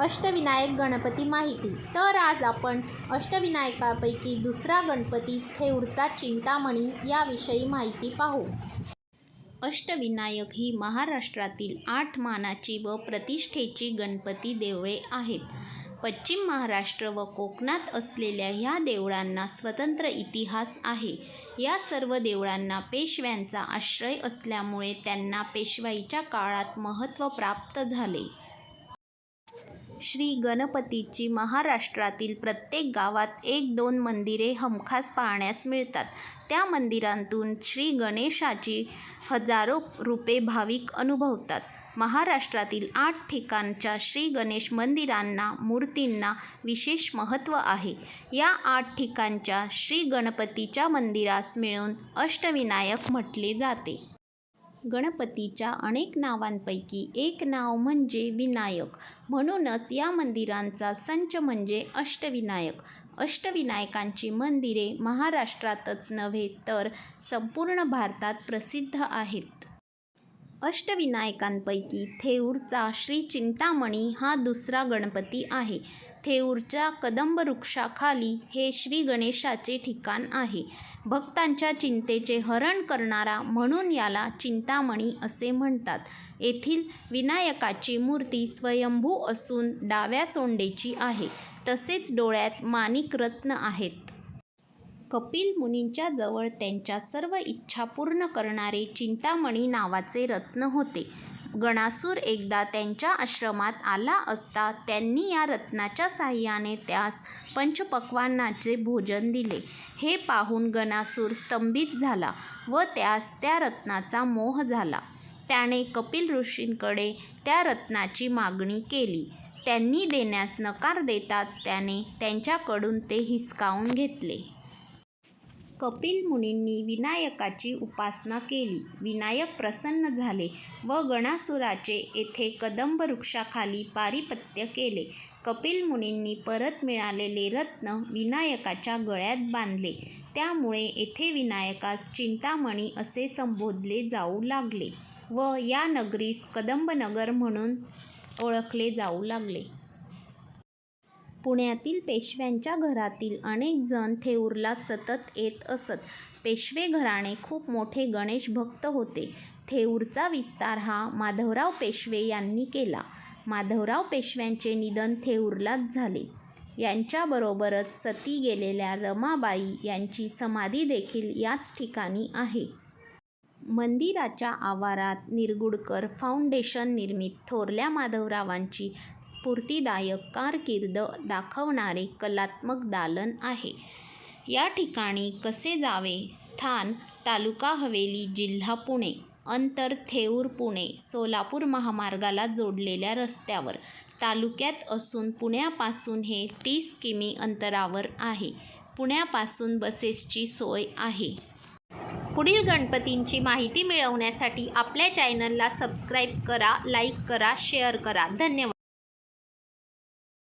अष्टविनायक गणपती माहिती. तर आज आपण अष्टविनायकापैकी दुसरा गणपती थेऊरचा चिंतामणी याविषयी माहिती पाहू. अष्टविनायक ही महाराष्ट्रातील आठ मानाची व प्रतिष्ठेची गणपती देवळे आहेत. पश्चिम महाराष्ट्र व कोकणात असलेल्या ह्या देवळांना स्वतंत्र इतिहास आहे. या सर्व देवळांना पेशव्यांचा आश्रय असल्यामुळे त्यांना पेशवाईच्या काळात महत्त्व प्राप्त झाले. श्री गणपतीची महाराष्ट्रातील प्रत्येक गावात एक दोन मंदिरे हमखास पाहण्यास मिळतात. त्या मंदिरांतून श्री गणेशाची हजारो रुपये भाविक अनुभवतात. महाराष्ट्रातील आठ ठिकाणच्या श्री गणेश मंदिरांना मूर्तींना विशेष महत्त्व आहे. या आठ ठिकाणच्या श्री गणपतीच्या मंदिरास मिळून अष्टविनायक म्हटले जाते. गणपतीच्या अनेक नावांपैकी एक नाव म्हणजे विनायक. म्हणूनच या मंदिरांचा संच म्हणजे अष्टविनायक. अष्टविनायकांची मंदिरे महाराष्ट्रातच नव्हे तर संपूर्ण भारतात प्रसिद्ध आहेत. अष्टविनायकांपैकी थेऊरचा श्री चिंतामणी हा दुसरा गणपती आहे. थेऊरच्या कदंब वृक्षाखाली हे श्री गणेशाचे ठिकाण आहे. भक्तांच्या चिंतेचे हरण करणारा म्हणून याला चिंतामणी असे म्हणतात. येथील विनायकाची मूर्ती स्वयंभू असून डाव्या सोंडेची आहे. तसेच डोळ्यात माणिक रत्न आहेत. कपिल मुनींच्या जवळ त्यांच्या सर्व इच्छा पूर्ण करणारे चिंतामणी नावाचे रत्न होते. गणासूर एकदा त्यांच्या आश्रमात आला असता त्यांनी या रत्नाच्या साह्याने त्यास पंचपक्वान्नाचे भोजन दिले. हे पाहून गणासूर स्तंभित झाला व त्यास त्या रत्नाचा मोह झाला. त्याने कपिल ऋषींकडे त्या रत्नाची मागणी केली. त्यांनी देण्यास नकार देताच त्याने त्यांच्याकडून ते हिसकावून घेतले. कपिल मुनींनी विनायकाची उपासना केली. विनायक प्रसन्न झाले व गणासुराचे येथे कदंब वृक्षाखाली पारिपत्य केले. कपिल मुनींनी परत मिळालेले रत्न विनायकाच्या गळ्यात बांधले. त्यामुळे येथे विनायकास चिंतामणी असे संबोधले जाऊ लागले व या नगरीस कदंबनगर म्हणून ओळखले जाऊ लागले. पुण्यातील पेशव्यांच्या घरातील अनेक जण थेऊरला सतत येत असत. पेशवे घराणे खूप मोठे गणेश भक्त होते. थेऊरचा विस्तार हा माधवराव पेशवे यांनी केला. माधवराव पेशव्यांचे निधन थेऊरलाच झाले. यांच्याबरोबरच सती गेलेल्या रमाबाई यांची समाधी देखील याच ठिकाणी आहे. मंदिराच्या आवारात निरगुडकर फाउंडेशन निर्मित थोरल्या माधवरावांची स्फूर्तिदायक कारकीर्द दाखवणारे कलात्मक दालन आहे. या ठिकाणी कसे जावे? स्थान तालुका हवेली जिल्हा पुणे अंतर थेऊर पुणे सोलापूर महामार्गाला जोडलेल्या रस्त्यावर. तालुक्यात असून पुण्यापासून हे तीस किमी अंतरावर आहे. पुण्यापासून बसेसची सोय आहे. पुढील गणपतींची माहिती मिळवण्यासाठी आपल्या चॅनलला सबस्क्राईब करा लाईक करा शेअर करा. धन्यवाद.